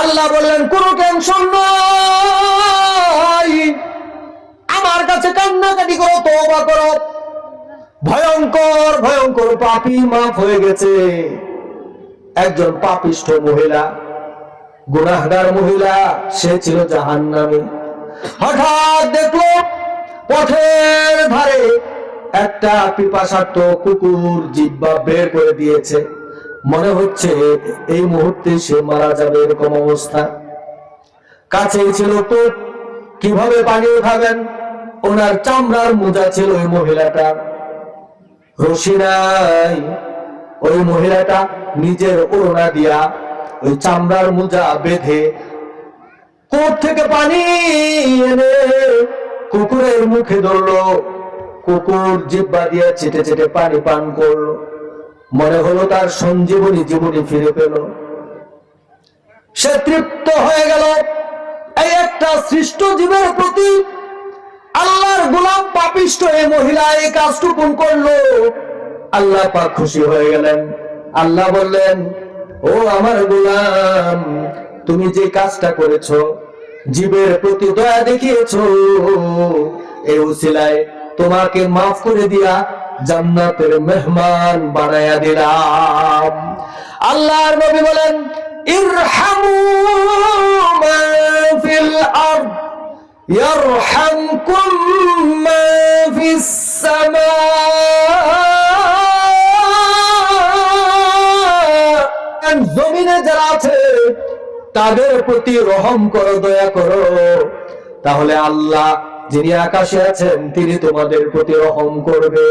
আল্লাহ বললেন, কোনো টেনশন নাই। আমার কাছে কান্নাকাটি করো, তওবা করো। ভয়ঙ্কর ভয়ঙ্কর পাপী মাফ হয়ে গেছে। একজন পাপিষ্ঠ মহিলা, গুনাহগার মহিলা, সে ছিল জাহান্নামী। হঠাৎ দেখল, পথের ধারে একটা পিপাসার্থ কুকুর জিব্বা বের করে দিয়েছে। মনে হচ্ছে এই মুহূর্তে সে মারা যাবে এরকম অবস্থা। কাছেই ছিল তো, কীভাবে পানি উঠাবেন ওনার চামড়ার মোজা ছিল ওই মহিলাটা। রশি নাই, ওই মহিলাটা নিজের ওড়না দিয়া ওই চামড়ার মোজা বেঁধে কোট থেকে পানি এনে কুকুরের মুখে ধরলো। কুকুর জিব্বা দিয়ে চেটে চেটে পানি পান করল। মনে হলো তার সঞ্জীবনী জীবনী ফিরে পেল। সে তৃপ্ত হয়ে গেল। এই একটা সৃষ্ট জীবের প্রতি আল্লাহর গোলাম পাপিষ্ট এই মহিলা এই কাজটুকুন করল। আল্লাহ পাক খুশি হয়ে গেলেন। আল্লাহ বললেন, ও আমার গোলাম, তুমি যে কাজটা করেছ, জীবের প্রতি দয়া দেখিয়েছো, এই উসিলায় তোমাকে মাফ করে দিয়া জান্নাতের মেহমান বানায়া দিলাম আল্লাহর নবী বলেন ইরহামু মান ফিল আরদ يرحمكم من في السماء জমিনে যারা আছে তাদের প্রতি রহম করো দয়া করো তাহলে আল্লাহ যিনি আকাশে আছেন তিনি তোমাদের প্রতি অহং করবে।